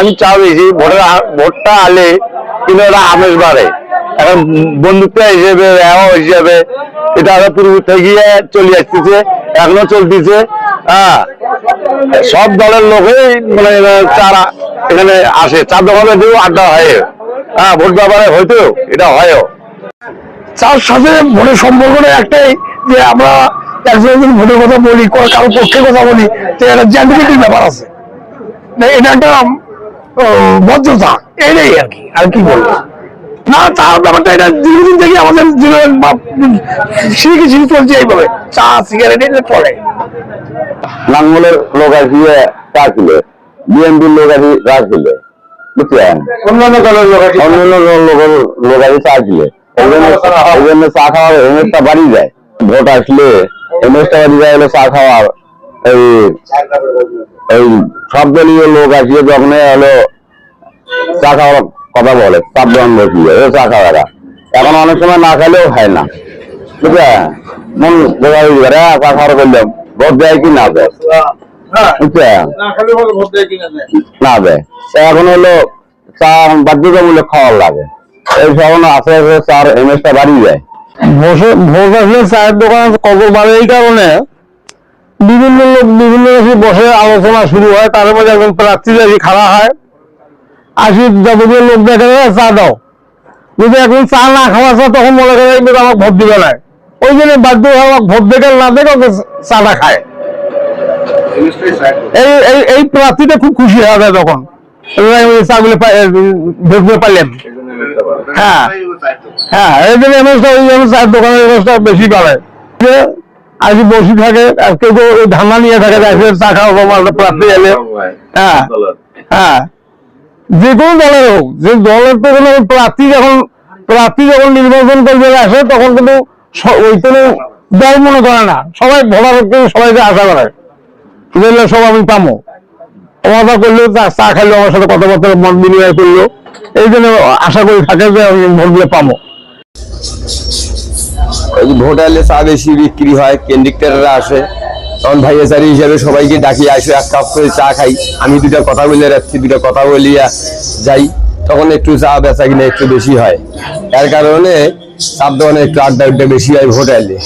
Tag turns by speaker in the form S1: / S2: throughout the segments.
S1: আমি চা বেশি ভোটের ভোটটা আলে কিন্তু ওরা আমেজ বাড়ে। এখন বন্ধুত্ব হিসেবে হিসেবে এটা আরও পূর্ব থেকে চলে আসতেছে, এখনও চলতেছে। হ্যাঁ সব দলের লোকই মানে চারা এখানে আসে। চার দোকানে দিয়েও আড্ডা হয়। হ্যাঁ ভোট ব্যাপারে হয়তো এটা হয়ও।
S2: তার সাথে ভোটের সম্পর্কটা একটাই, যে আমরা একজন ভোটের কথা বলি কোনো কারও পক্ষে কথা বলি, তো একটা জ্যান্টিফিকের ব্যাপার আছে। এটা একটা ও, ভদ্রতা এটাই আর কি আর কি বলব। না তার ব্যাপারটা এটা দীর্ঘদিন থেকে আমাদের জীবনে শিখে শিখে চলছে এইভাবে। চা সিগারেট এটা চলে
S1: লাঙ্গলের লোক আসিয়ে চা ছিল বিএনপির লোক আসি চা ছিল বুঝছেন? অন্যান্য দলের লোক অন্যান্য লোকের লোক আসি চা ছিল এই জন্য চা খাওয়ার বাড়ি যায় ভোট আসলে এমএসটা বাড়ি যায় হলো চা খাওয়ার এই এই লোক আসিয়ে যখন হলো চা খাওয়ার কথা বলে বসিয়ে চা খাওয়ারা। এখন অনেক সময় না খাইলেও হয় না। হ্যাঁ, চা খাওয়ার করলাম ভোট দেয় কি না দেয়? না দেয়। এখন হলো চা বাধ্যতামূলক খাওয়ার লাগে। এই সব আস্তে আস্তে চার এমএসটা বাড়ি যায় ভোট আসলে চায়ের দোকান কত বাড়ে এই কারণে বিভিন্ন লোক বিভিন্ন দেশে বসে আলোচনা শুরু হয় তার মধ্যে একজন প্রার্থী আসি খাড়া হয় আসি যাবতীয় লোক দেখে "এ, চা দাও। যদি এখন চা না খাওয়া চা তখন মনে করে "এই লোক আমাকে ভোট দিবে না। ওই জন্য বাধ্য হয়ে আমাকে ভোট দেখে না দেখে ওকে চাটা খায়। এই এই এই প্রার্থীটা খুব খুশি হবে তখন। চাগুলো দিয়ে পারলেন হ্যাঁ। হ্যাঁ এই জন্য চায়ের দোকানের ব্যবস্থা বেশি বাড়ে। যে আজকে বসে থাকে আর কেউ কেউ ধান্দা নিয়ে থাকে চা খাওয়া বাবা প্রার্থী এলে। হ্যাঁ হ্যাঁ যে কোনো দলের হোক যে দলের তো কোনো প্রার্থী যখন প্রার্থী যখন নির্বাচন করবে আসে তখন কিন্তু ওই কোনো দল মনে করে না। সবাই ভোটার সবাইকে আশা করে। বুঝলে সব আমি পামো। কথা করল চা খাইলো আমার সাথে কথাবার্তা মত বিনিময় করল এই জন্য আশা করি থাকে যে আমি ভোট পাবো
S3: ওই যে ভোট আলে চা বেশি বিক্রি হয়, কেন্দ্রিকটাররা আসে। তখন ভাইয়াচারি হিসাবে সবাইকে ডাকি, আসে এক কাপ করে চা খাই। আমি দুটা কথা বলে রাখছি দুটা কথা বলিয়া যাই। তখন একটু চা বেচা কিনা একটু বেশি হয়। এর কারণে চার দোকানে একটু আড্ডা উড্ডা বেশি হয় ভোট আলে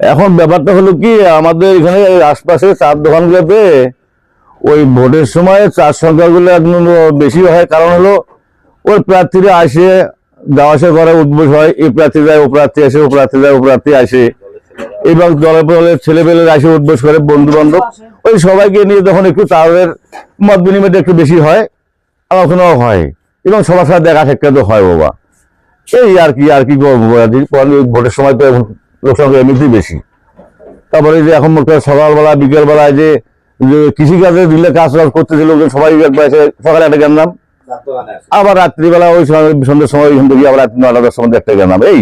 S1: এখন ব্যাপারটা হলো কি, আমাদের এখানে আশপাশে চার দোকানগুলোতে ওই ভোটের সময় চার সংখ্যাগুলো একদম বেশি হয়। কারণ হলো ওই প্রার্থীরা আসে যাওয়া আসা করে উদ্বোস হয় এই প্রার্থী যায়, ও প্রার্থী আসে, ও প্রার্থী যায়, ও প্রার্থী আসে। এবং দলের দলের ছেলেপেলের আসে উদ্বোস করে বন্ধু বান্ধব ওই সবাইকে নিয়ে যখন একটু তাদের মত বিনিময়টা একটু বেশি হয়, আলোচনাও হয়। এবং সবার সাথে দেখা সাক্ষাৎ হয়, বাবা। এই আর কি আর কি ভোটের সময় তো এখন লোক সংখ্যা এমনিতেই বেশি। তারপরে যে এখন সকালবেলা, বিকেলবেলায় যে কৃষিকাজে দিলে কাজ করতেছে লোকজন, সবাই একবার এসে সকালে একটা গেলাম আবার রাত্রিবেলা ওই সময় সন্ধ্যের সময় ওইখান থেকে আবার রাত্রি নটা দশটার মধ্যে একটা গেলাম। এই